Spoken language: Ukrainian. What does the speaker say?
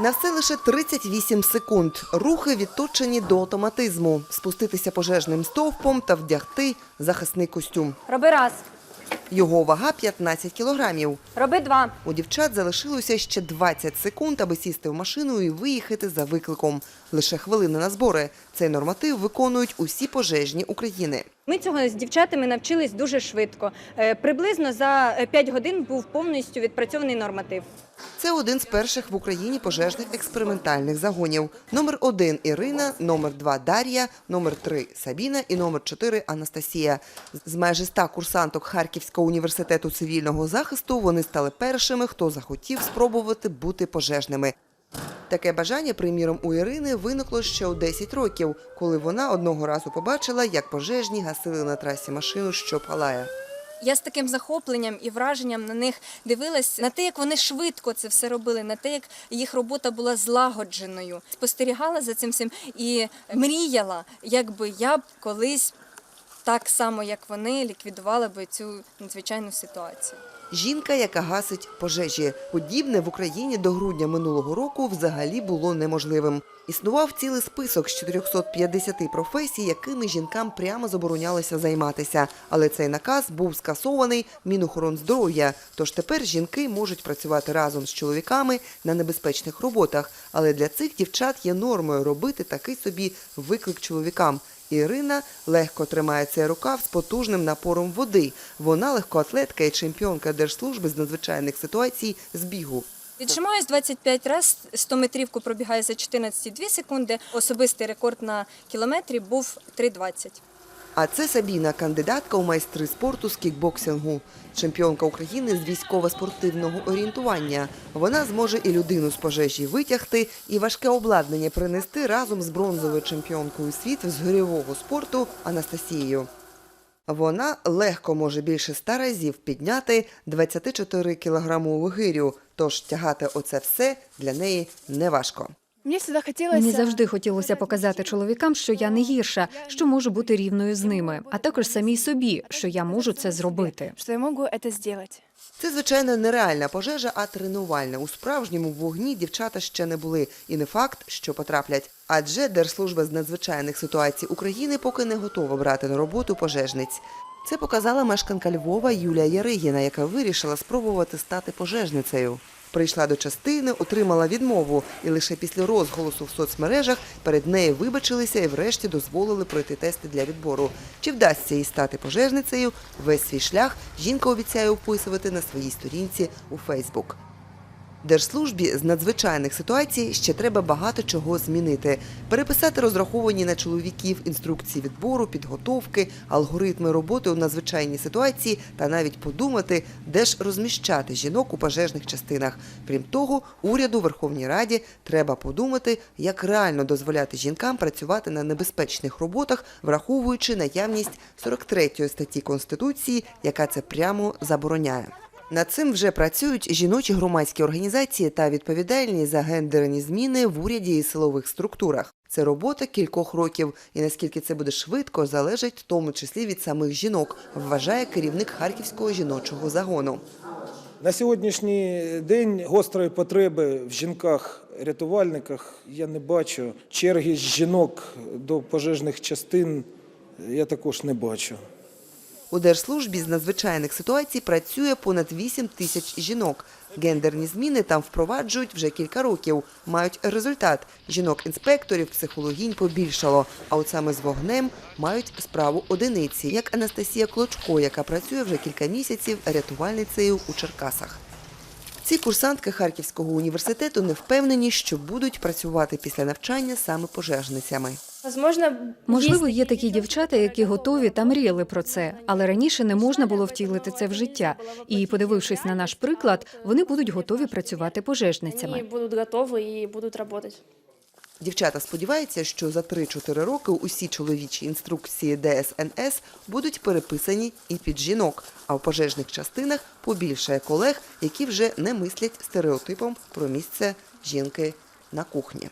На все лише 38 секунд. Рухи відточені до автоматизму. Спуститися пожежним стовпом та вдягти захисний костюм. Роби раз, Його вага 15 кілограмів. роби два. У дівчат залишилося ще 20 секунд, аби сісти в машину і виїхати за викликом. Лише хвилини на збори. Цей норматив виконують усі пожежні України. Ми цього з дівчатами навчились дуже швидко. Е, Приблизно за 5 годин був повністю відпрацьований норматив. Це один з перших в Україні пожежних експериментальних загонів. Номер один Ірина, номер два Дар'я, номер три Сабіна і номер чотири Анастасія. З майже ста курсанток Харківського університету цивільного захисту вони стали першими, хто захотів спробувати бути пожежними. Таке бажання, приміром, у Ірини виникло ще у 10 років, коли вона одного разу побачила, як пожежні гасили на трасі машину, що палає. Я з таким захопленням і враженням на них дивилась на те, як вони швидко це все робили, на те, як їх робота була злагодженою. Спостерігала за цим всім і мріяла, якби я б колись так само, як вони, ліквідувала би цю надзвичайну ситуацію. Жінка, яка гасить пожежі. Подібне в Україні до грудня минулого року взагалі було неможливим. Існував цілий список з 450 професій, якими жінкам прямо заборонялося займатися. Але цей наказ був скасований Мінохоронздоров'я. Тож тепер жінки можуть працювати разом з чоловіками на небезпечних роботах. Але для цих дівчат є нормою робити такий собі виклик чоловікам. Ірина легко тримає цей рукав з потужним напором води. Вона легкоатлетка і чемпіонка держслужби з надзвичайних ситуацій з бігу. Віджимаюсь 25 разів, 100 метрівку пробігаю за 14,2 секунди. Особистий рекорд на кілометрі був 3,20. А це Сабіна, кандидатка у майстри спорту з кікбоксингу, чемпіонка України з військово-спортивного орієнтування. Вона зможе і людину з пожежі витягти, і важке обладнання принести разом з бронзовою чемпіонкою світу з гирьового спорту Анастасією. Вона легко може більше ста разів підняти 24 кілограмову гирю, тож тягати оце все для неї неважко. Мне всегда хотелось... Мені завжди хотілося показати чоловікам, що я не гірша, що можу бути рівною з ними, а також самій собі, що я можу це зробити. Что я могу это сделать. Це, звичайно, не реальна пожежа, а тренувальна. У справжньому вогні дівчата ще не були. І не факт, що потраплять. Адже Держслужба з надзвичайних ситуацій України поки не готова брати на роботу пожежниць. Це показала мешканка Львова Юлія Яригіна, яка вирішила спробувати стати пожежницею. Прийшла до частини, отримала відмову, і лише після розголосу в соцмережах перед нею вибачилися і врешті дозволили пройти тести для відбору. Чи вдасться їй стати пожежницею? Весь свій шлях жінка обіцяє описувати на своїй сторінці у Фейсбук. Держслужбі з надзвичайних ситуацій ще треба багато чого змінити. Переписати розраховані на чоловіків інструкції відбору, підготовки, алгоритми роботи у надзвичайній ситуації та навіть подумати, де ж розміщати жінок у пожежних частинах. Крім того, уряду Верховній Раді треба подумати, як реально дозволяти жінкам працювати на небезпечних роботах, враховуючи наявність 43 статті Конституції, яка це прямо забороняє. Над цим вже працюють жіночі громадські організації та відповідальні за гендерні зміни в уряді і силових структурах. Це робота кількох років, і наскільки це буде швидко, залежить в тому числі від самих жінок, вважає керівник харківського жіночого загону. На сьогоднішній день гострої потреби в жінках-рятувальниках я не бачу. Черги з жінок до пожежних частин я також не бачу. У Держслужбі з надзвичайних ситуацій працює понад 8 тисяч жінок. Гендерні зміни там впроваджують вже кілька років. Мають результат. Жінок-інспекторів, психологінь побільшало. А от саме з вогнем мають справу одиниці, як Анастасія Клочко, яка працює вже кілька місяців рятувальницею у Черкасах. Ці курсантки Харківського університету не впевнені, що будуть працювати після навчання саме пожежницями. Можливо, є такі дівчата, які готові та мріяли про це, але раніше не можна було втілити це в життя. І, подивившись на наш приклад, вони будуть готові працювати пожежницями. Они будут готовы и будут работать. Дівчата сподіваються, що за 3-4 роки усі чоловічі інструкції ДСНС будуть переписані і під жінок, а в пожежних частинах побільшає колег, які вже не мислять стереотипом про місце жінки на кухні.